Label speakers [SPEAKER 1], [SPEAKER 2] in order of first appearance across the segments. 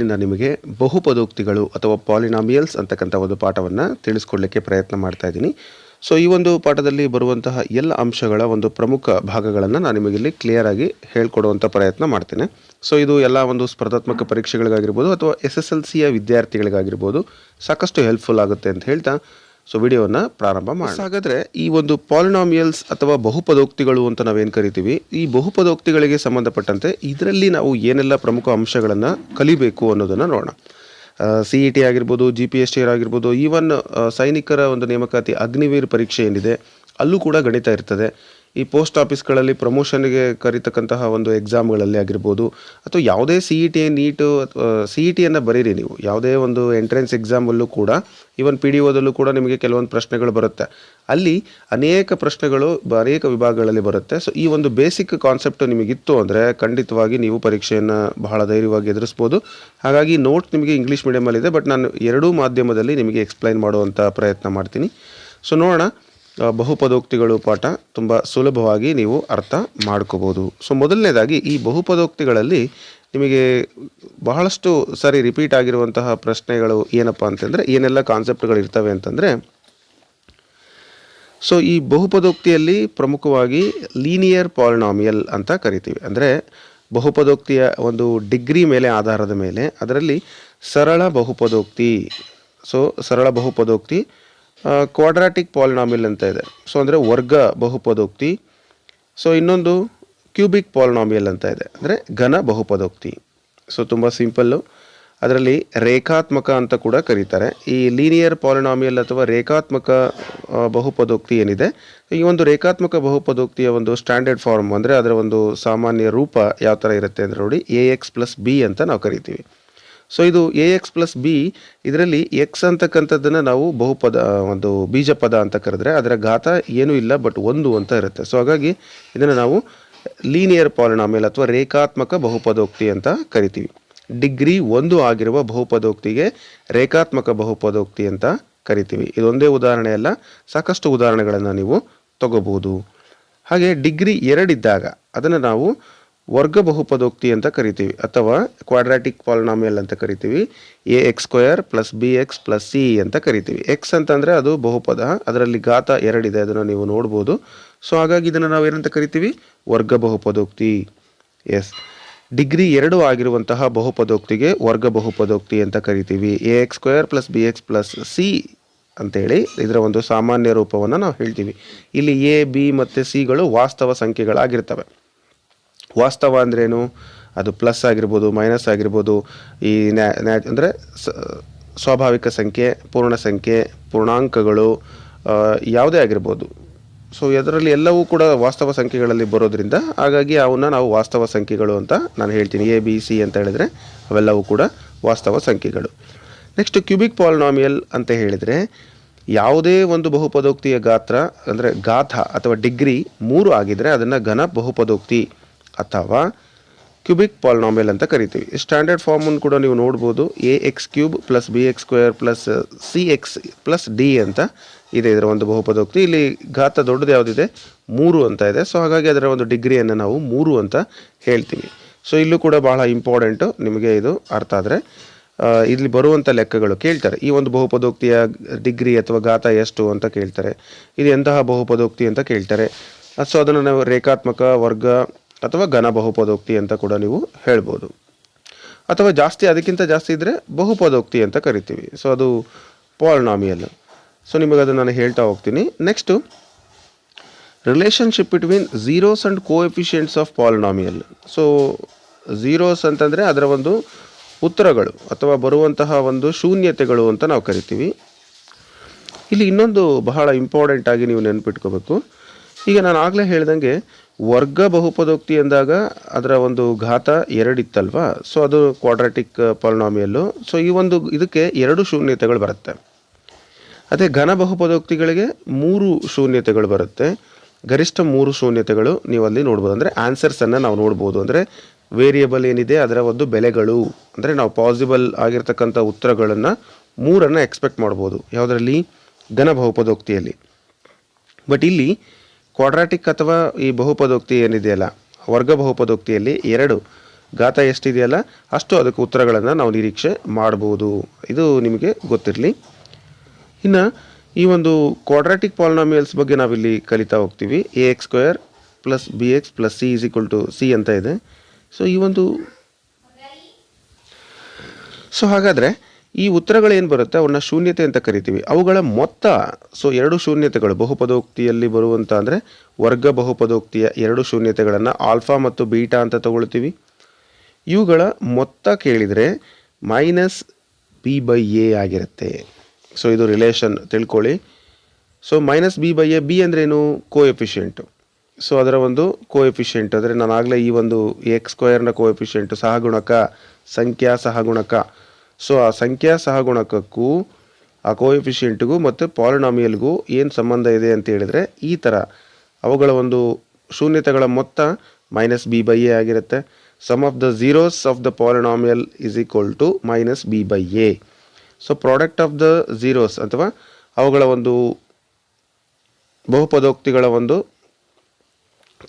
[SPEAKER 1] ಪಾಠದಲ್ಲಿ ನಾನು ನಿಮಗೆ ಬಹುಪದೋಕ್ತಿಗಳು ಅಥವಾ ಪಾಲಿನಾಮಿಯಲ್ಸ್ ಅಂತಕ್ಕಂಥ ಒಂದು ಪಾಠವನ್ನು ತಿಳಿಸ್ಕೊಡ್ಲಿಕ್ಕೆ ಪ್ರಯತ್ನ ಮಾಡ್ತಾ ಇದ್ದೀನಿ. ಸೊ ಈ ಒಂದು ಪಾಠದಲ್ಲಿ ಬರುವಂತಹ ಎಲ್ಲ ಅಂಶಗಳ ಒಂದು ಪ್ರಮುಖ ಭಾಗಗಳನ್ನು ನಾನು ನಿಮಗೆ ಇಲ್ಲಿ ಕ್ಲಿಯರ್ ಆಗಿ ಹೇಳ್ಕೊಡುವಂಥ ಪ್ರಯತ್ನ ಮಾಡ್ತೇನೆ. ಸೊ ಇದು ಎಲ್ಲ ಒಂದು ಸ್ಪರ್ಧಾತ್ಮಕ ಪರೀಕ್ಷೆಗಳಿಗಾಗಿರ್ಬೋದು ಅಥವಾ ಎಸ್ ಎಸ್ ಎಲ್ ಸಿಯ ವಿದ್ಯಾರ್ಥಿಗಳಿಗಾಗಿರ್ಬೋದು ಸಾಕಷ್ಟು ಹೆಲ್ಪ್ಫುಲ್ ಆಗುತ್ತೆ ಅಂತ ಹೇಳ್ತಾ ಸೊ ವಿಡಿಯೋನ ಪ್ರಾರಂಭ ಮಾಡಿ ಹಾಗಾದ್ರೆ ಈ ಒಂದು ಪಾಲಿನಾಮಿಯಲ್ಸ್ ಅಥವಾ ಬಹುಪದೋಕ್ತಿಗಳು ಅಂತ ನಾವೇನು ಕರಿತೀವಿ? ಈ ಬಹುಪದೋಕ್ತಿಗಳಿಗೆ ಸಂಬಂಧಪಟ್ಟಂತೆ ಇದರಲ್ಲಿ ನಾವು ಏನೆಲ್ಲ ಪ್ರಮುಖ ಅಂಶಗಳನ್ನು ಕಲಿಬೇಕು ಅನ್ನೋದನ್ನು ನೋಡೋಣ. ಸಿ ಇ ಟಿ ಆಗಿರ್ಬೋದು ಜಿ ಪಿ ಎಸ್ ಟಿ ಆಗಿರ್ಬೋದು ಈವನ್ ಸೈನಿಕರ ಒಂದು ನೇಮಕಾತಿ ಅಗ್ನಿವೀರ್ ಪರೀಕ್ಷೆ ಏನಿದೆ, ಅಲ್ಲೂ ಕೂಡ ಗಣಿತ ಇರ್ತದೆ. ಈ ಪೋಸ್ಟ್ ಆಫೀಸ್ಗಳಲ್ಲಿ ಪ್ರಮೋಷನ್ಗೆ ಕರೀತಕ್ಕಂತಹ ಒಂದು ಎಕ್ಸಾಮ್ಗಳಲ್ಲಿ ಆಗಿರ್ಬೋದು, ಅಥವಾ ಯಾವುದೇ C E T NEET C E ಟಿಯನ್ನು ಬರೀರಿ ನೀವು. ಯಾವುದೇ ಒಂದು ಎಂಟ್ರೆನ್ಸ್ ಎಕ್ಸಾಮಲ್ಲೂ ಕೂಡ, ಈವನ್ ಪಿ ಡಿ ಓದಲ್ಲೂ ಕೂಡ ನಿಮಗೆ ಕೆಲವೊಂದು ಪ್ರಶ್ನೆಗಳು ಬರುತ್ತೆ. ಅಲ್ಲಿ ಅನೇಕ ಪ್ರಶ್ನೆಗಳು ಅನೇಕ ವಿಭಾಗಗಳಲ್ಲಿ ಬರುತ್ತೆ. ಸೊ, ಈ ಒಂದು ಬೇಸಿಕ್ ಕಾನ್ಸೆಪ್ಟ್ ನಿಮಗಿತ್ತು ಅಂದರೆ ಖಂಡಿತವಾಗಿ ನೀವು ಪರೀಕ್ಷೆಯನ್ನು ಬಹಳ ಧೈರ್ಯವಾಗಿ ಎದುರಿಸ್ಬೋದು. ಹಾಗಾಗಿ ನೋಟ್ ನಿಮಗೆ ಇಂಗ್ಲೀಷ್ ಮೀಡಿಯಮಲ್ಲಿದೆ ಬಟ್ ನಾನು ಎರಡೂ ಮಾಧ್ಯಮದಲ್ಲಿ ನಿಮಗೆ ಎಕ್ಸ್ಪ್ಲೈನ್ ಮಾಡುವಂಥ ಪ್ರಯತ್ನ ಮಾಡ್ತೀನಿ. ಸೊ, ನೋಡೋಣ. ಬಹುಪದೋಕ್ತಿಗಳು ಪಾಠ ತುಂಬ ಸುಲಭವಾಗಿ ನೀವು ಅರ್ಥ ಮಾಡ್ಕೋಬೋದು. ಸೊ ಮೊದಲನೇದಾಗಿ ಈ ಬಹುಪದೋಕ್ತಿಗಳಲ್ಲಿ ನಿಮಗೆ ಬಹಳಷ್ಟು ಸಾರಿ ರಿಪೀಟ್ ಆಗಿರುವಂತಹ ಪ್ರಶ್ನೆಗಳು ಏನಪ್ಪ ಅಂತಂದರೆ ಏನೆಲ್ಲ ಕಾನ್ಸೆಪ್ಟ್ಗಳು ಇರ್ತವೆ ಅಂತಂದರೆ ಸೊ ಈ ಬಹುಪದೋಕ್ತಿಯಲ್ಲಿ ಪ್ರಮುಖವಾಗಿ ಲೀನಿಯರ್ ಪಾಲಿನಾಮಿಯಲ್ ಅಂತ ಕರಿತೀವಿ. ಅಂದರೆ ಬಹುಪದೋಕ್ತಿಯ ಒಂದು ಡಿಗ್ರಿ ಮೇಲೆ ಆಧಾರದ ಮೇಲೆ ಅದರಲ್ಲಿ ಸರಳ ಬಹುಪದೋಕ್ತಿ ಸೊ ಸರಳ ಬಹುಪದೋಕ್ತಿ ಕ್ವಾಡ್ರಾಟಿಕ್ ಪಾಲಿನಾಮಿಲ್ ಅಂತ ಇದೆ. ಸೊ ಅಂದರೆ ವರ್ಗ, ಬಹುಪದೋಕ್ತಿ. ಸೊ ಇನ್ನೊಂದು ಕ್ಯೂಬಿಕ್ ಪಾಲಿನಾಮಿಯಲ್ ಅಂತ ಇದೆ. ಅಂದರೆ ಘನ ಬಹುಪದೋಕ್ತಿ. ಸೊ ತುಂಬ ಸಿಂಪಲ್ಲು ಅದರಲ್ಲಿ ರೇಖಾತ್ಮಕ ಅಂತ ಕೂಡ ಕರೀತಾರೆ. ಈ ಲೀನಿಯರ್ ಪಾಲಿನಾಮಿಯಲ್ ಅಥವಾ ರೇಖಾತ್ಮಕ ಬಹುಪದೋಕ್ತಿ ಏನಿದೆ, ಈ ಒಂದು ರೇಖಾತ್ಮಕ ಬಹುಪದೋಕ್ತಿಯ ಒಂದು ಸ್ಟ್ಯಾಂಡರ್ಡ್ ಫಾರ್ಮ್ ಅಂದರೆ ಅದರ ಒಂದು ಸಾಮಾನ್ಯ ರೂಪ ಯಾವ ಥರ ಇರುತ್ತೆ ಅಂದರೆ ನೋಡಿ ಎ ಎಕ್ಸ್ ಪ್ಲಸ್ ಬಿ ಅಂತ ನಾವು ಕರಿತೀವಿ. ಸೊ ಇದು ಎ ಎಕ್ಸ್ ಪ್ಲಸ್ ಬಿ ಇದರಲ್ಲಿ ಎಕ್ಸ್ ಅಂತಕ್ಕಂಥದ್ದನ್ನು ನಾವು ಬಹುಪದ ಒಂದು ಬೀಜ ಪದ ಅಂತ ಕರೆದ್ರೆ ಅದರ ಘಾತ ಏನೂ ಇಲ್ಲ ಬಟ್ ಒಂದು ಅಂತ ಇರುತ್ತೆ. ಸೊ ಹಾಗಾಗಿ ಇದನ್ನು ನಾವು ಲೀನಿಯರ್ ಪಾಲಿನಾಮಿಯಲ್ ಅಥವಾ ರೇಖಾತ್ಮಕ ಬಹುಪದೋಕ್ತಿ ಅಂತ ಕರಿತೀವಿ. ಡಿಗ್ರಿ ಒಂದು ಆಗಿರುವ ಬಹುಪದೋಕ್ತಿಗೆ ರೇಖಾತ್ಮಕ ಬಹುಪದೋಕ್ತಿ ಅಂತ ಕರಿತೀವಿ. ಇದೊಂದೇ ಉದಾಹರಣೆ ಅಲ್ಲ, ಸಾಕಷ್ಟು ಉದಾಹರಣೆಗಳನ್ನು ನೀವು ತಗೋಬಹುದು. ಹಾಗೆ ಡಿಗ್ರಿ ಎರಡಿದ್ದಾಗ ಅದನ್ನು ನಾವು ವರ್ಗ ಬಹುಪದೋಕ್ತಿ ಅಂತ ಕರಿತೀವಿ, ಅಥವಾ ಕ್ವಾಡ್ರಾಟಿಕ್ ಪಾಲಿನಾಮಿಯಲ್ ಅಂತ ಕರಿತೀವಿ a x square plus b x plus c ಅಂತ ಕರಿತೀವಿ. ಎಕ್ಸ್ ಅಂತಂದರೆ ಅದು ಬಹುಪದ, ಅದರಲ್ಲಿ ಘಾತ ಎರಡಿದೆ ಅದನ್ನು ನೀವು ನೋಡ್ಬೋದು. ಸೊ ಹಾಗಾಗಿ ಇದನ್ನು ನಾವು ಏನಂತ ಕರಿತೀವಿ? ವರ್ಗ ಬಹುಪದೋಕ್ತಿ. ಎಸ್ ಡಿಗ್ರಿ ಎರಡು ಆಗಿರುವಂತಹ ಬಹುಪದೋಕ್ತಿಗೆ ವರ್ಗ ಬಹುಪದೋಕ್ತಿ ಅಂತ ಕರಿತೀವಿ. A x square plus b x plus c ಅಂತೇಳಿ ಇದರ ಒಂದು ಸಾಮಾನ್ಯ ರೂಪವನ್ನು ನಾವು ಹೇಳ್ತೀವಿ. ಇಲ್ಲಿ ಎ ಬಿ ಮತ್ತು ಸಿಗಳು ವಾಸ್ತವ ಸಂಖ್ಯೆಗಳಾಗಿರ್ತವೆ. ವಾಸ್ತವ ಅಂದ್ರೇನು? ಅದು ಪ್ಲಸ್ ಆಗಿರ್ಬೋದು, ಮೈನಸ್ ಆಗಿರ್ಬೋದು, ಈ ನ್ಯಾ ಅಂದರೆ ಸ್ವಾಭಾವಿಕ ಸಂಖ್ಯೆ, ಪೂರ್ಣ ಸಂಖ್ಯೆ, ಪೂರ್ಣಾಂಕಗಳು ಯಾವುದೇ ಆಗಿರ್ಬೋದು. ಸೊ ಇದರಲ್ಲಿ ಎಲ್ಲವೂ ಕೂಡ ವಾಸ್ತವ ಸಂಖ್ಯೆಗಳಲ್ಲಿ ಬರೋದ್ರಿಂದ ಹಾಗಾಗಿ ಅವನ್ನ ನಾವು ವಾಸ್ತವ ಸಂಖ್ಯೆಗಳು ಅಂತ ನಾನು ಹೇಳ್ತೀನಿ. ಎ ಬಿ ಸಿ ಅಂತ ಹೇಳಿದರೆ ಅವೆಲ್ಲವೂ ಕೂಡ ವಾಸ್ತವ ಸಂಖ್ಯೆಗಳು. ನೆಕ್ಸ್ಟ್ ಕ್ಯೂಬಿಕ್ ಪಾಲಿನಾಮಿಯಲ್ ಅಂತ ಹೇಳಿದರೆ ಯಾವುದೇ ಒಂದು ಬಹುಪದೋಕ್ತಿಯ ಗಾತ್ರ, ಅಂದರೆ ಗಾಥ ಅಥವಾ ಡಿಗ್ರಿ ಮೂರು ಆಗಿದ್ದರೆ ಅದನ್ನು ಘನ ಬಹುಪದೋಕ್ತಿ ಅಥವಾ ಕ್ಯೂಬಿಕ್ ಪಾಲ್ನಾಮಿಯಲ್ ಅಂತ ಕರಿತೀವಿ. ಸ್ಟ್ಯಾಂಡರ್ಡ್ ಫಾರ್ಮನ್ನು ಕೂಡ ನೀವು ನೋಡ್ಬೋದು. A x cube plus b x square plus c x plus d ಅಂತ ಇದೆ ಇದರ ಒಂದು ಬಹುಪದೋಕ್ತಿ. ಇಲ್ಲಿ ಘಾತ ದೊಡ್ಡದು ಯಾವುದಿದೆ? ಮೂರು ಅಂತ ಇದೆ. ಸೊ ಹಾಗಾಗಿ ಅದರ ಒಂದು ಡಿಗ್ರಿಯನ್ನು ನಾವು ಮೂರು ಅಂತ ಹೇಳ್ತೀವಿ. ಸೊ ಇಲ್ಲೂ ಕೂಡ ಬಹಳ ಇಂಪಾರ್ಟೆಂಟು ನಿಮಗೆ ಇದು ಅರ್ಥ ಆದರೆ ಇಲ್ಲಿ ಬರುವಂಥ ಲೆಕ್ಕಗಳು ಕೇಳ್ತಾರೆ. ಈ ಒಂದು ಬಹುಪದೋಕ್ತಿಯ ಡಿಗ್ರಿ ಅಥವಾ ಘಾತ ಎಷ್ಟು ಅಂತ ಕೇಳ್ತಾರೆ. ಇದು ಎಂತಹ ಬಹುಪದೋಕ್ತಿ ಅಂತ ಕೇಳ್ತಾರೆ. ಸೊ ಅದನ್ನು ನಾವು ರೇಖಾತ್ಮಕ ವರ್ಗ ಅಥವಾ ಘನ ಬಹುಪದೋಕ್ತಿ ಅಂತ ಕೂಡ ನೀವು ಹೇಳ್ಬೋದು. ಅಥವಾ ಜಾಸ್ತಿ, ಅದಕ್ಕಿಂತ ಜಾಸ್ತಿ ಇದ್ದರೆ ಬಹುಪದೋಕ್ತಿ ಅಂತ ಕರಿತೀವಿ. ಸೊ ಅದು ಪಾಲಿನಾಮಿಯಲ್. ಸೊ ನಿಮಗೆ ಅದು ನಾನು ಹೇಳ್ತಾ ಹೋಗ್ತೀನಿ. Next relationship between zeros and coefficients of polynomial so zeros ಅಂತಂದರೆ ಅದರ ಒಂದು ಉತ್ತರಗಳು ಅಥವಾ ಬರುವಂತಹ ಒಂದು ಶೂನ್ಯತೆಗಳು ಅಂತ ನಾವು ಕರಿತೀವಿ. ಇಲ್ಲಿ ಇನ್ನೊಂದು ಬಹಳ ಇಂಪಾರ್ಟೆಂಟ್ ಆಗಿ ನೀವು ನೆನಪಿಟ್ಕೋಬೇಕು. ಈಗ ನಾನು ಆಗಲೇ ಹೇಳ್ದಂಗೆ ವರ್ಗ ಬಹುಪದೋಕ್ತಿ ಎಂದಾಗ ಅದರ ಒಂದು ಘಾತ ಎರಡಿತ್ತಲ್ವಾ? ಸೊ ಅದು ಕ್ವಾಡ್ರಾಟಿಕ್ ಪಾಲಿನಾಮಿಯಲ್ಲು ಸೊ ಈ ಒಂದು ಇದಕ್ಕೆ ಎರಡು ಶೂನ್ಯತೆಗಳು ಬರುತ್ತೆ. ಅದೇ ಘನ ಬಹುಪದೋಕ್ತಿಗಳಿಗೆ ಮೂರು ಶೂನ್ಯತೆಗಳು ಬರುತ್ತೆ. ಗರಿಷ್ಠ ಮೂರು ಶೂನ್ಯತೆಗಳು ನೀವು ಅಲ್ಲಿ ನೋಡ್ಬೋದು. ಅಂದರೆ ಆನ್ಸರ್ಸನ್ನು ನಾವು ನೋಡ್ಬೋದು. ಅಂದರೆ ವೇರಿಯಬಲ್ ಏನಿದೆ, ಅದರ ಒಂದು ಬೆಲೆಗಳು. ಅಂದರೆ ನಾವು ಪಾಸಿಬಲ್ ಆಗಿರ್ತಕ್ಕಂಥ ಉತ್ತರಗಳನ್ನು ಮೂರನ್ನು ಎಕ್ಸ್ಪೆಕ್ಟ್ ಮಾಡ್ಬೋದು. ಯಾವುದರಲ್ಲಿ? ಘನ ಬಹುಪದೋಕ್ತಿಯಲ್ಲಿ. ಬಟ್ ಇಲ್ಲಿ ಕ್ವಾಡ್ರಾಟಿಕ್ ಅಥವಾ ಈ ಬಹುಪದೋಕ್ತಿ ಏನಿದೆಯಲ್ಲ, ವರ್ಗ ಬಹುಪದೋಕ್ತಿಯಲ್ಲಿ ಎರಡು ಘಾತ ಎಷ್ಟಿದೆಯಲ್ಲ, ಅಷ್ಟು ಅದಕ್ಕೆ ಉತ್ತರಗಳನ್ನು ನಾವು ನಿರೀಕ್ಷೆ ಮಾಡ್ಬೋದು ಇದು ನಿಮಗೆ ಗೊತ್ತಿರಲಿ. ಇನ್ನು ಈ ಒಂದು ಕ್ವಾಡ್ರಾಟಿಕ್ ಪಾಲಿನಾಮಿಯಲ್ಸ್ ಬಗ್ಗೆ ನಾವಿಲ್ಲಿ ಕಲಿತಾ ಹೋಗ್ತೀವಿ. A x square plus b x plus c is equal to c ಅಂತ ಇದೆ. ಸೊ, ಈ ಒಂದು ಸೊ, ಹಾಗಾದರೆ ಈ ಉತ್ತರಗಳು ಏನು ಬರುತ್ತೆ? ಅವನ್ನ ಶೂನ್ಯತೆ ಅಂತ ಕರಿತೀವಿ. ಅವುಗಳ ಮೊತ್ತ, ಸೊ ಎರಡು ಶೂನ್ಯತೆಗಳು, ಬಹುಪದೋಕ್ತಿಯಲ್ಲಿ ಬರುವಂಥ ಅಂದರೆ ವರ್ಗ ಬಹುಪದೋಕ್ತಿಯ ಎರಡು ಶೂನ್ಯತೆಗಳನ್ನು ಆಲ್ಫಾ ಮತ್ತು ಬೀಟಾ ಅಂತ ತಗೊಳ್ತೀವಿ. ಇವುಗಳ ಮೊತ್ತ ಕೇಳಿದರೆ ಮೈನಸ್ ಬಿ ಬೈ ಎ ಆಗಿರುತ್ತೆ. ಸೊ ಇದು ರಿಲೇಷನ್ ತಿಳ್ಕೊಳ್ಳಿ. So minus b by a, b ಅಂದ್ರೇನು ಕೋ ಎಫಿಷಿಯೆಂಟು ಸೊ ಅದರ ಒಂದು ಕೋ ಎಫಿಷಿಯೆಂಟ್ ಅಂದರೆ ನಾನು ಆಗಲೇ ಈ ಒಂದು ಎಕ್ಸ್ ಸ್ಕ್ವೇರ್ನ ಕೋ ಎಫಿಷಿಯೆಂಟು ಸಹಗುಣಕ, ಸಂಖ್ಯಾ ಸಹಗುಣಕ. ಸೊ ಆ ಸಂಖ್ಯಾ ಸಹಗುಣಕಕ್ಕೂ, ಆ ಕೋಎಫಿಷಿಯೆಂಟ್ಗೂ ಮತ್ತು ಪಾಲಿನಾಮಿಯಲ್ಗೂ ಏನು ಸಂಬಂಧ ಇದೆ ಅಂತ ಹೇಳಿದರೆ ಈ ಥರ ಅವುಗಳ ಒಂದು ಶೂನ್ಯತೆಗಳ ಮೊತ್ತ ಮೈನಸ್ ಬಿ ಬೈ ಎ ಆಗಿರುತ್ತೆ. Sum of the zeros of the polynomial is equal to minus b by a so product of the zeros ಅಥವಾ ಅವುಗಳ ಒಂದು ಬಹುಪದೋಕ್ತಿಗಳ ಒಂದು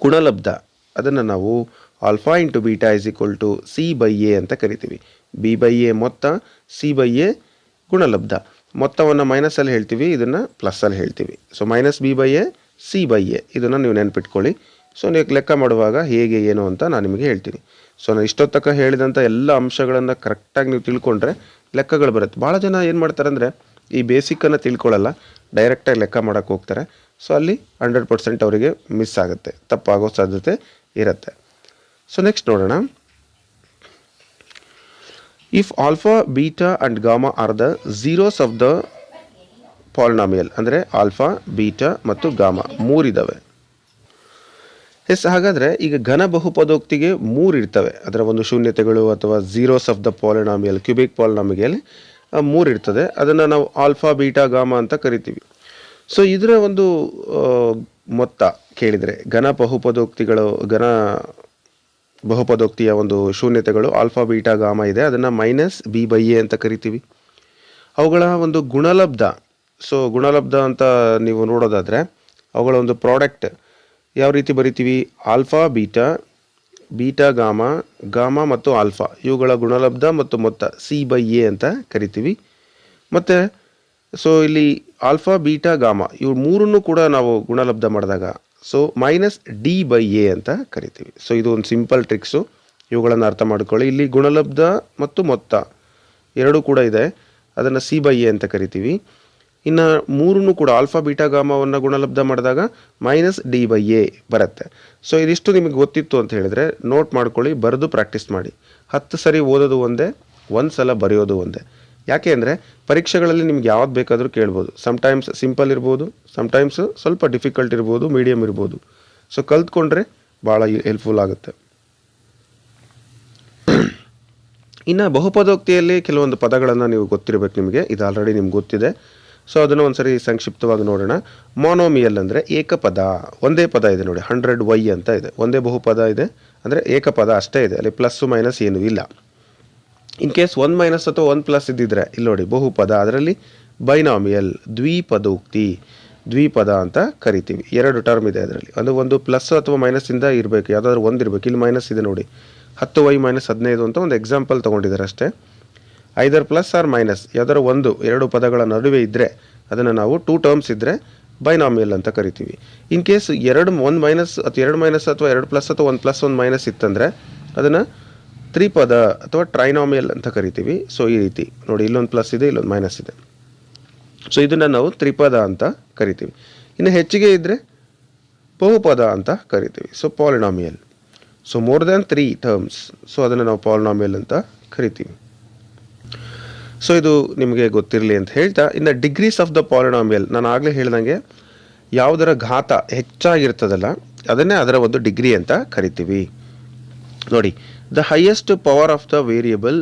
[SPEAKER 1] ಗುಣಲಬ್ಧ. ಅದನ್ನು ನಾವು alpha into beta is equal to c by a ಅಂತ ಕರಿತೀವಿ. ಬಿ ಬೈ ಎ ಮೊತ್ತ ಸಿ ಬೈ ಎ ಗುಣಲಬ್ಧ. ಮೊತ್ತವನ್ನು ಮೈನಸಲ್ಲಿ ಹೇಳ್ತೀವಿ, ಇದನ್ನು ಪ್ಲಸ್ಸಲ್ಲಿ ಹೇಳ್ತೀವಿ. So minus b by a c by a ಇದನ್ನು ನೀವು ನೆನ್ಪಿಟ್ಕೊಳ್ಳಿ. ಸೊ ನೀವು ಲೆಕ್ಕ ಮಾಡುವಾಗ ಹೇಗೆ, ಏನು ಅಂತ ನಾನು ನಿಮಗೆ ಹೇಳ್ತೀನಿ. ಸೊ ನಾನು ಇಷ್ಟೊತ್ತಕ ಹೇಳಿದಂಥ ಎಲ್ಲ ಅಂಶಗಳನ್ನು ಕರೆಕ್ಟಾಗಿ ನೀವು ತಿಳ್ಕೊಂಡ್ರೆ ಲೆಕ್ಕಗಳು ಬರುತ್ತೆ. ಭಾಳ ಜನ ಏನು ಮಾಡ್ತಾರೆ ಅಂದರೆ, ಈ ಬೇಸಿಕ್ಕನ್ನು ತಿಳ್ಕೊಳ್ಳಲ್ಲ ಡೈರೆಕ್ಟಾಗಿ ಲೆಕ್ಕ ಮಾಡೋಕ್ಕೆ ಹೋಗ್ತಾರೆ. ಸೊ ಅಲ್ಲಿ ಹಂಡ್ರೆಡ್ ಪರ್ಸೆಂಟ್ ಅವರಿಗೆ ಮಿಸ್ ಆಗುತ್ತೆ, ತಪ್ಪಾಗೋ ಸಾಧ್ಯತೆ ಇರುತ್ತೆ. ಸೊ ನೆಕ್ಸ್ಟ್ ನೋಡೋಣ if alpha beta and gamma are the zeros of the polynomial ಅಂದರೆ ಆಲ್ಫಾ ಬೀಟಾ ಮತ್ತು ಗಾಮಾ ಮೂರಿದ್ದಾವೆ ಎಸ್, ಹಾಗಾದರೆ ಈಗ ಘನ ಬಹುಪದೋಕ್ತಿಗೆ ಮೂರು ಇರ್ತವೆ. ಅದರ ಒಂದು ಶೂನ್ಯತೆಗಳು ಅಥವಾ zeros of the polynomial cubic polynomial ಮೂರು ಇರ್ತದೆ. ಅದನ್ನು ನಾವು ಆಲ್ಫಾ ಬೀಟಾ ಗಾಮಾ ಅಂತ ಕರಿತೀವಿ. ಸೊ ಇದರ ಒಂದು ಮೊತ್ತ ಕೇಳಿದರೆ, ಘನ ಬಹುಪದೋಕ್ತಿಗಳು, ಘನ ಬಹುಪದೋಕ್ತಿಯ ಒಂದು ಶೂನ್ಯತೆಗಳು, ಆಲ್ಫಾ, ಬೀಟಾ, ಗಾಮ ಇದೆ. ಅದನ್ನು ಮೈನಸ್ ಬಿ ಬೈ ಎ ಅಂತ ಕರಿತೀವಿ. ಅವುಗಳ ಒಂದು ಗುಣಲಬ್ಧ, ಸೊ ಗುಣಲಬ್ಧ ಅಂತ ನೀವು ನೋಡೋದಾದರೆ, ಅವುಗಳ ಒಂದು ಪ್ರಾಡಕ್ಟ್ ಯಾವ ರೀತಿ ಬರಿತೀವಿ? Alpha, beta beta, gamma gamma ಮತ್ತು ಆಲ್ಫಾ. ಇವುಗಳ ಗುಣಲಬ್ಧ ಮತ್ತು ಮೊತ್ತ ಸಿ ಬೈ ಎ ಅಂತ ಕರಿತೀವಿ. ಮತ್ತು, ಸೊ ಇಲ್ಲಿ ಆಲ್ಫಾ, ಬೀಟಾ, ಗಾಮ ಇವು ಮೂರನ್ನು ಕೂಡ ನಾವು ಗುಣಲಬ್ಧ ಮಾಡಿದಾಗ so minus d by a ಅಂತ ಕರಿತೀವಿ. ಸೊ ಇದು ಒಂದು ಸಿಂಪಲ್ ಟ್ರಿಕ್ಸು ಇವುಗಳನ್ನು ಅರ್ಥ ಮಾಡ್ಕೊಳ್ಳಿ. ಇಲ್ಲಿ ಗುಣಲಬ್ಧ ಮತ್ತು ಮೊತ್ತ ಎರಡೂ ಕೂಡ ಇದೆ. ಅದನ್ನು ಸಿ ಬೈ ಎ ಅಂತ ಕರಿತೀವಿ. ಇನ್ನು ಮೂರನ್ನು ಕೂಡ ಆಲ್ಫಾ ಬೀಟಾ ಗಾಮವನ್ನು ಗುಣಲಬ್ಧ ಮಾಡಿದಾಗ ಮೈನಸ್ ಡಿ ಬೈ ಎ ಬರುತ್ತೆ. ಸೊ ಇದಿಷ್ಟು ನಿಮಗೆ ಗೊತ್ತಿತ್ತು ಅಂತ ಹೇಳಿದ್ರೆ ನೋಟ್ ಮಾಡ್ಕೊಳ್ಳಿ, ಬರೆದು ಪ್ರಾಕ್ಟೀಸ್ ಮಾಡಿ. ಹತ್ತು ಸರಿ ಓದೋದು ಒಂದೇ ಒಂದು ಸಲ ಬರೆಯೋದು ಒಂದೇ. ಯಾಕೆ ಅಂದರೆ ಪರೀಕ್ಷೆಗಳಲ್ಲಿ ನಿಮ್ಗೆ ಯಾವ್ದು ಬೇಕಾದರೂ ಕೇಳ್ಬೋದು. ಸಮ್ಟೈಮ್ಸ್ ಸಿಂಪಲ್ ಇರ್ಬೋದು ಸಮ್ಟೈಮ್ಸ್ ಸ್ವಲ್ಪ ಡಿಫಿಕಲ್ಟ್ ಇರ್ಬೋದು ಮೀಡಿಯಮ್ ಇರ್ಬೋದು. ಸೊ ಕಲ್ತ್ಕೊಂಡ್ರೆ ಭಾಳ ಹೆಲ್ಪ್ಫುಲ್ ಆಗುತ್ತೆ. ಇನ್ನು ಬಹುಪದೋಕ್ತಿಯಲ್ಲಿ ಕೆಲವೊಂದು ಪದಗಳನ್ನು ನೀವು ಗೊತ್ತಿರಬೇಕು ನಿಮಗೆ. ಇದು ಆಲ್ರೆಡಿ ನಿಮ್ಗೆ ಗೊತ್ತಿದೆ. ಸೊ ಅದನ್ನು ಒಂದ್ಸರಿ ಸಂಕ್ಷಿಪ್ತವಾಗಿ ನೋಡೋಣ. ಮೊನೋಮಿಯಲ್ ಅಂದರೆ ಏಕಪದ. ಒಂದೇ ಪದ ಇದೆ ನೋಡಿ. ಹಂಡ್ರೆಡ್ ವೈ ಅಂತ ಇದೆ. ಒಂದೇ ಬಹುಪದ ಇದೆ. ಅಂದರೆ ಏಕಪದ ಅಷ್ಟೇ ಇದೆ. ಅಲ್ಲಿ ಪ್ಲಸ್ಸು ಮೈನಸ್ ಏನೂ ಇಲ್ಲ. ಇನ್ ಕೇಸ್ ಒನ್ ಮೈನಸ್ ಅಥವಾ ಒನ್ ಪ್ಲಸ್ ಇದ್ದಿದ್ರೆ, ಇಲ್ಲಿ ನೋಡಿ, ಬಹುಪದ, ಅದರಲ್ಲಿ ಬೈನಾಮಿಯಲ್ ದ್ವಿಪದೋಕ್ತಿ, ದ್ವಿಪದ ಅಂತ ಕರಿತೀವಿ. ಎರಡು ಟರ್ಮ್ ಇದೆ ಅದರಲ್ಲಿ. ಅದು ಒಂದು ಪ್ಲಸ್ ಅಥವಾ ಮೈನಸ್ಸಿಂದ ಇರಬೇಕು, ಯಾವುದಾದ್ರು ಒಂದು ಇರಬೇಕು. ಇಲ್ಲಿ ಮೈನಸ್ ಇದೆ ನೋಡಿ. ಹತ್ತು ವೈ ಮೈನಸ್ ಹದಿನೈದು ಅಂತ ಒಂದು ಎಕ್ಸಾಂಪಲ್ ತೊಗೊಂಡಿದ್ದಾರೆ ಅಷ್ಟೇ. ಐದರ್ ಪ್ಲಸ್ ಆರ್ ಮೈನಸ್ ಯಾವ್ದಾದ್ರು ಒಂದು, ಎರಡು ಪದಗಳ ನಡುವೆ ಇದ್ದರೆ ಅದನ್ನು ನಾವು ಟೂ ಟರ್ಮ್ಸ್ ಇದ್ದರೆ ಬೈನಾಮಿಯಲ್ ಅಂತ ಕರಿತೀವಿ. ಇನ್ ಕೇಸ್ ಎರಡು ಒಂದು ಮೈನಸ್ ಅಥವಾ ಎರಡು ಮೈನಸ್ ಅಥವಾ ಎರಡು ಪ್ಲಸ್ ಅಥವಾ ಒಂದು ಪ್ಲಸ್ ಒಂದು ಮೈನಸ್ ಇತ್ತಂದರೆ, ಅದನ್ನು ತ್ರಿಪದ ಅಥವಾ ಟ್ರೈನಾಮಿಯಲ್ ಅಂತ ಕರಿತೀವಿ. ಸೊ ಈ ರೀತಿ. ನೋಡಿ, ಇಲ್ಲೊಂದು ಪ್ಲಸ್ ಇದೆ, ಇಲ್ಲೊಂದು ಮೈನಸ್ ಇದೆ. ಸೊ ಇದನ್ನು ನಾವು ತ್ರಿಪದ ಅಂತ ಕರಿತೀವಿ. ಇನ್ನು ಹೆಚ್ಚಿಗೆ ಇದ್ದರೆ ಬಹುಪದ ಅಂತ ಕರಿತೀವಿ. So polynomial so more than three terms so ಅದನ್ನು ನಾವು ಪಾಲಿನಾಮಿಯಲ್ ಅಂತ ಕರಿತೀವಿ. ಸೊ ಇದು ನಿಮಗೆ ಗೊತ್ತಿರಲಿ ಅಂತ ಹೇಳ್ತಾ, ಇನ್ನು ಡಿಗ್ರೀಸ್ ಆಫ್ ದ ಪಾಲಿನಾಮಿಯಲ್ ನಾನು ಆಗಲೇ ಹೇಳ್ದಂಗೆ ಯಾವುದರ ಘಾತ ಹೆಚ್ಚಾಗಿರ್ತದಲ್ಲ, ಅದನ್ನೇ ಅದರ ಒಂದು ಡಿಗ್ರಿ ಅಂತ ಕರಿತೀವಿ. ನೋಡಿ the highest power of the variable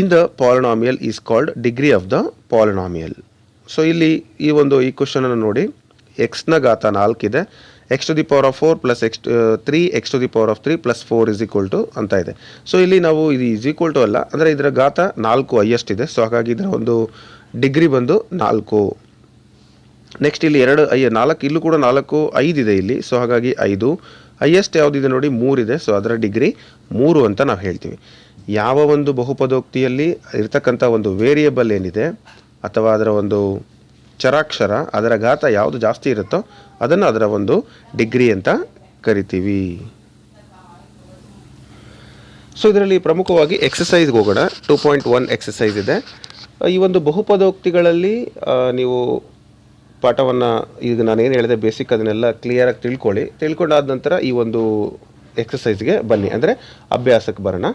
[SPEAKER 1] in the polynomial is called degree of the polynomial so ಇಲ್ಲಿ ಈ ಒಂದು ಈ ಕ್ವಶನನ್ನು ನೋಡಿ. ಎಕ್ಸ್ನ ಘಾತ ನಾಲ್ಕಿದೆ x to the power of four plus x three x to the power of three plus four is equal to ಅಂತ ಇದೆ. ಸೊ ಇಲ್ಲಿ ನಾವು ಇದು ಈಸ್ ಈಕ್ವಲ್ ಟು ಅಲ್ಲ. ಅಂದರೆ ಇದರ ಘಾತ ನಾಲ್ಕು ಹೈಯೆಸ್ಟ್ ಇದೆ. ಸೊ ಹಾಗಾಗಿ ಇದರ ಒಂದು ಡಿಗ್ರಿ ಬಂದು ನಾಲ್ಕು. ನೆಕ್ಸ್ಟ್ ಇಲ್ಲಿ ಎರಡು, ಐ, ನಾಲ್ಕು, ಇಲ್ಲೂ ಕೂಡ ನಾಲ್ಕು ಐದು ಇದೆ ಇಲ್ಲಿ. ಸೊ ಹಾಗಾಗಿ ಐದು. ಹೈಯೆಸ್ಟ್ ಯಾವುದಿದೆ ನೋಡಿ, ಮೂರಿದೆ. ಸೊ ಅದರ ಡಿಗ್ರಿ ಮೂರು ಅಂತ ನಾವು ಹೇಳ್ತೀವಿ. ಯಾವ ಒಂದು ಬಹುಪದೋಕ್ತಿಯಲ್ಲಿ ಇರ್ತಕ್ಕಂಥ ಒಂದು ವೇರಿಯಬಲ್ ಏನಿದೆ, ಅಥವಾ ಅದರ ಒಂದು ಚರಾಕ್ಷರ, ಅದರ ಘಾತ ಯಾವುದು ಜಾಸ್ತಿ ಇರುತ್ತೋ ಅದನ್ನು ಅದರ ಒಂದು ಡಿಗ್ರಿ ಅಂತ ಕರಿತೀವಿ. ಸೊ ಇದರಲ್ಲಿ ಪ್ರಮುಖವಾಗಿ ಎಕ್ಸಸೈಸ್ಗೆ ಹೋಗೋಣ. ಟೂ ಪಾಯಿಂಟ್ ಒನ್ ಎಕ್ಸಸೈಸ್ ಇದೆ. ಈ ಒಂದು ಬಹುಪದೋಕ್ತಿಗಳಲ್ಲಿ ನೀವು ಪಾಠವನ್ನು ಈಗ ನಾನೇನು ಹೇಳಿದೆ ಬೇಸಿಕ್ ಅದನ್ನೆಲ್ಲ ಕ್ಲಿಯರಾಗಿ ತಿಳ್ಕೊಳ್ಳಿ. ತಿಳ್ಕೊಂಡಾದ ನಂತರ ಈ ಒಂದು ಎಕ್ಸಸೈಸ್ಗೆ ಬನ್ನಿ. ಅಂದರೆ ಅಭ್ಯಾಸಕ್ಕೆ ಬರೋಣ.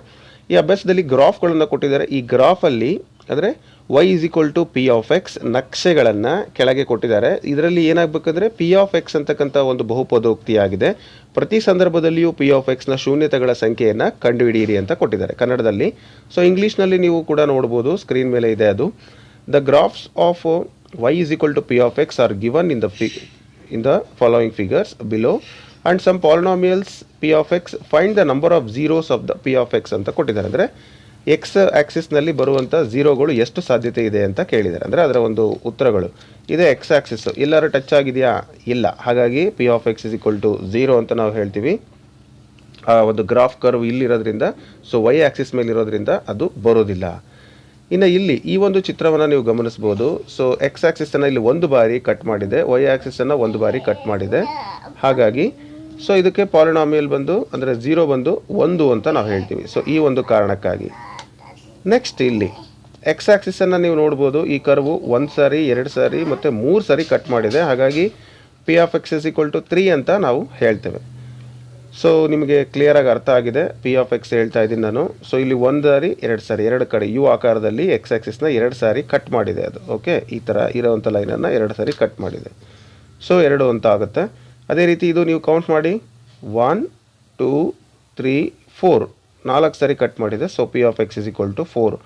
[SPEAKER 1] ಈ ಅಭ್ಯಾಸದಲ್ಲಿ ಗ್ರಾಫ್ಗಳನ್ನು ಕೊಟ್ಟಿದ್ದಾರೆ. ಈ ಗ್ರಾಫಲ್ಲಿ ಅಂದರೆ y is equal to p of x ನಕ್ಷೆಗಳನ್ನು ಕೆಳಗೆ ಕೊಟ್ಟಿದ್ದಾರೆ. ಇದರಲ್ಲಿ ಏನಾಗಬೇಕಂದ್ರೆ ಪಿ ಆಫ್ ಎಕ್ಸ್ ಅಂತಕ್ಕಂಥ ಒಂದು ಬಹುಪದೋಕ್ತಿ ಆಗಿದೆ ಪ್ರತಿ ಸಂದರ್ಭದಲ್ಲಿಯೂ ಪಿ ಆಫ್ ಎಕ್ಸ್ನ ಶೂನ್ಯತೆಗಳ ಸಂಖ್ಯೆಯನ್ನು ಕಂಡುಹಿಡಿಯಿರಿ ಅಂತ ಕೊಟ್ಟಿದ್ದಾರೆ ಕನ್ನಡದಲ್ಲಿ. ಸೊ ಇಂಗ್ಲೀಷ್ನಲ್ಲಿ ನೀವು ಕೂಡ ನೋಡ್ಬೋದು. ಸ್ಕ್ರೀನ್ ಮೇಲೆ ಇದೆ ಅದು. The graphs of y is equal to p of x are given in the in the following figures below. And some polynomials, p of x, find the number of zeros of the p of x ಅಂತ ಕೊಟ್ಟಿದ್ದಾರೆ. ಅಂದರೆ X ಆ್ಯಕ್ಸಿಸ್ನಲ್ಲಿ ಬರುವಂಥ ಝೀರೋಗಳು ಎಷ್ಟು ಸಾಧ್ಯತೆ ಇದೆ ಅಂತ ಕೇಳಿದ್ದಾರೆ. ಅಂದರೆ ಅದರ ಒಂದು ಉತ್ತರಗಳು. ಇದೆ ಎಕ್ಸ್ ಆಕ್ಸಿಸ್ ಎಲ್ಲರೂ ಟಚ್ ಆಗಿದೆಯಾ? ಇಲ್ಲ. ಹಾಗಾಗಿ p of x is equal to zero ಅಂತ ನಾವು ಹೇಳ್ತೀವಿ. ಒಂದು ಗ್ರಾಫ್ ಕರ್ವ್ ಇಲ್ಲಿರೋದ್ರಿಂದ ಸೊ ವೈ ಆಕ್ಸಿಸ್ ಮೇಲೆ ಇರೋದ್ರಿಂದ ಅದು ಬರೋದಿಲ್ಲ. ಇನ್ನು ಇಲ್ಲಿ ಈ ಒಂದು ಚಿತ್ರವನ್ನು ನೀವು ಗಮನಿಸ್ಬೋದು ಸೊ ಎಕ್ಸ್ ಆಕ್ಸಿಸನ್ನು ಇಲ್ಲಿ ಒಂದು ಬಾರಿ ಕಟ್ ಮಾಡಿದೆ. ವೈ ಆಕ್ಸಿಸನ್ನು ಒಂದು ಬಾರಿ ಕಟ್ ಮಾಡಿದೆ. ಹಾಗಾಗಿ ಸೊ ಇದಕ್ಕೆ ಪಾಲಿನಾಮಿಯಲ್ ಬಂದು, ಅಂದರೆ ಝೀರೋ ಬಂದು ಒಂದು ಅಂತ ನಾವು ಹೇಳ್ತೀವಿ. ಸೊ ಈ ಒಂದು ಕಾರಣಕ್ಕಾಗಿ. ನೆಕ್ಸ್ಟ್ ಇಲ್ಲಿ ಎಕ್ಸ್ ಆಕ್ಸಿಸನ್ನು ನೀವು ನೋಡ್ಬೋದು. ಈ ಕರ್ವು ಒಂದು ಸಾರಿ, ಎರಡು ಸಾರಿ, ಮತ್ತು ಮೂರು ಸಾರಿ ಕಟ್ ಮಾಡಿದೆ. ಹಾಗಾಗಿ p of x is equal to three ಅಂತ ನಾವು ಹೇಳ್ತೇವೆ. ಸೊ ನಿಮಗೆ ಕ್ಲಿಯರಾಗಿ ಅರ್ಥ ಆಗಿದೆ. ಪಿ ಆಫ್ ಎಕ್ಸ್ ಹೇಳ್ತಾ ಇದ್ದೀನಿ ನಾನು. ಸೊ ಇಲ್ಲಿ ಒಂದು ಸಾರಿ, ಎರಡು ಸಾರಿ, ಎರಡು ಕಡೆ ಯು ಆಕಾರದಲ್ಲಿ ಎಕ್ಸ್ ಆಕ್ಸಿಸ್ನ ಎರಡು ಸಾರಿ ಕಟ್ ಮಾಡಿದೆ ಅದು. ಓಕೆ ಈ ಥರ ಇರೋವಂಥ ಲೈನನ್ನು ಎರಡು ಸಾರಿ ಕಟ್ ಮಾಡಿದೆ. ಸೊ ಎರಡು ಅಂತ ಆಗುತ್ತೆ. ಅದೇ ರೀತಿ ಇದು ನೀವು ಕೌಂಟ್ ಮಾಡಿ. ಒನ್ ಟೂ ತ್ರೀ ಫೋರ್ ನಾಲ್ಕು ಸಾರಿ ಕಟ್ ಮಾಡಿದೆ. So p of x is equal to four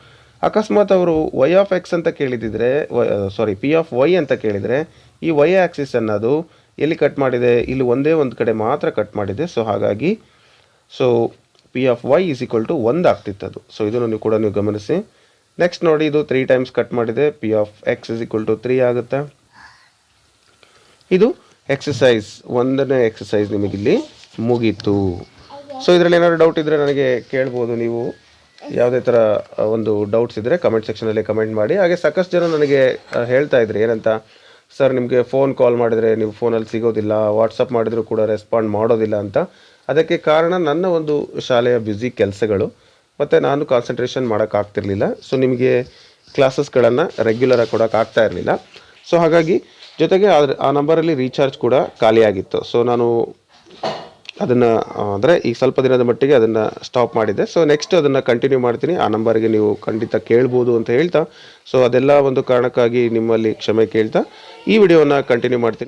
[SPEAKER 1] ಅಕಸ್ಮಾತ್ ಅವರು ವೈ ಆಫ್ ಎಕ್ಸ್ ಅಂತ ಕೇಳಿದಿದ್ರೆ ಸಾರಿ ಪಿ ಆಫ್ ವೈ ಅಂತ ಕೇಳಿದರೆ, ಈ ವೈ ಆಕ್ಸಿಸ್ ಅನ್ನೋದು ಎಲ್ಲಿ ಕಟ್ ಮಾಡಿದೆ? ಇಲ್ಲಿ ಒಂದೇ ಒಂದು ಕಡೆ ಮಾತ್ರ ಕಟ್ ಮಾಡಿದೆ. ಸೊ ಹಾಗಾಗಿ so p of y is equal to ಒಂದು ಆಗ್ತಿತ್ತು ಅದು ಸೊ ಇದನ್ನು ನೀವು ಕೂಡ ನೀವು ಗಮನಿಸಿ. ನೆಕ್ಸ್ಟ್ ನೋಡಿ, ಇದು ತ್ರೀ ಟೈಮ್ಸ್ ಕಟ್ ಮಾಡಿದೆ. P of x is equal to three ಆಗುತ್ತೆ. ಇದು ಎಕ್ಸಸೈಸ್ ಒಂದನೇ ಎಕ್ಸಸೈಸ್ ನಿಮಗಿಲ್ಲಿ ಮುಗೀತು. ಸೊ ಇದರಲ್ಲಿ ಏನಾದ್ರು ಡೌಟ್ ಇದ್ದರೆ ನನಗೆ ಕೇಳ್ಬೋದು ನೀವು. ಯಾವುದೇ ಥರ ಒಂದು ಡೌಟ್ಸ್ ಇದ್ದರೆ ಕಮೆಂಟ್ ಸೆಕ್ಷನಲ್ಲಿ ಕಮೆಂಟ್ ಮಾಡಿ. ಹಾಗೆ ಸಾಕಷ್ಟು ಜನ ನನಗೆ ಹೇಳ್ತಾ ಇದ್ರಿ ಏನಂತ. ಸರ್ ನಿಮಗೆ ಫೋನ್ ಕಾಲ್ ಮಾಡಿದರೆ ನೀವು ಫೋನಲ್ಲಿ ಸಿಗೋದಿಲ್ಲ ವಾಟ್ಸಪ್ ಮಾಡಿದರೂ ಕೂಡ ರೆಸ್ಪಾಂಡ್ ಮಾಡೋದಿಲ್ಲ ಅಂತ. ಅದಕ್ಕೆ ಕಾರಣ ನನ್ನ ಒಂದು ಶಾಲೆಯ ಬ್ಯುಸಿ ಕೆಲಸಗಳು. ಮತ್ತು ನಾನು ಕಾನ್ಸಂಟ್ರೇಷನ್ ಮಾಡೋಕ್ಕಾಗ್ತಿರ್ಲಿಲ್ಲ ಸೊ ನಿಮಗೆ ಕ್ಲಾಸಸ್ಗಳನ್ನು ರೆಗ್ಯುಲರಾಗಿ ಕೊಡೋಕ್ಕಾಗ್ತಾ ಇರಲಿಲ್ಲ. ಸೊ ಹಾಗಾಗಿ ಜೊತೆಗೆ ಆ ನಂಬರಲ್ಲಿ ರೀಚಾರ್ಜ್ ಕೂಡ ಖಾಲಿಯಾಗಿತ್ತು. ಸೊ ನಾನು ಅದನ್ನು ಅಂದರೆ ಈಗ ಸ್ವಲ್ಪ ದಿನದ ಮಟ್ಟಿಗೆ ಅದನ್ನು ಸ್ಟಾಪ್ ಮಾಡಿದ್ದೆ ಸೊ ನೆಕ್ಸ್ಟ್ ಅದನ್ನು ಕಂಟಿನ್ಯೂ ಮಾಡ್ತೀನಿ. ಆ ನಂಬರ್ಗೆ ನೀವು ಖಂಡಿತ ಕೇಳ್ಬೋದು ಅಂತ ಹೇಳ್ತಾ. ಸೊ ಅದೆಲ್ಲ ಒಂದು ಕಾರಣಕ್ಕಾಗಿ ನಿಮ್ಮಲ್ಲಿ ಕ್ಷಮೆ ಕೇಳ್ತಾ. ಈ ವಿಡಿಯೋನ ಕಂಟಿನ್ಯೂ ಮಾಡ್ತೀನಿ.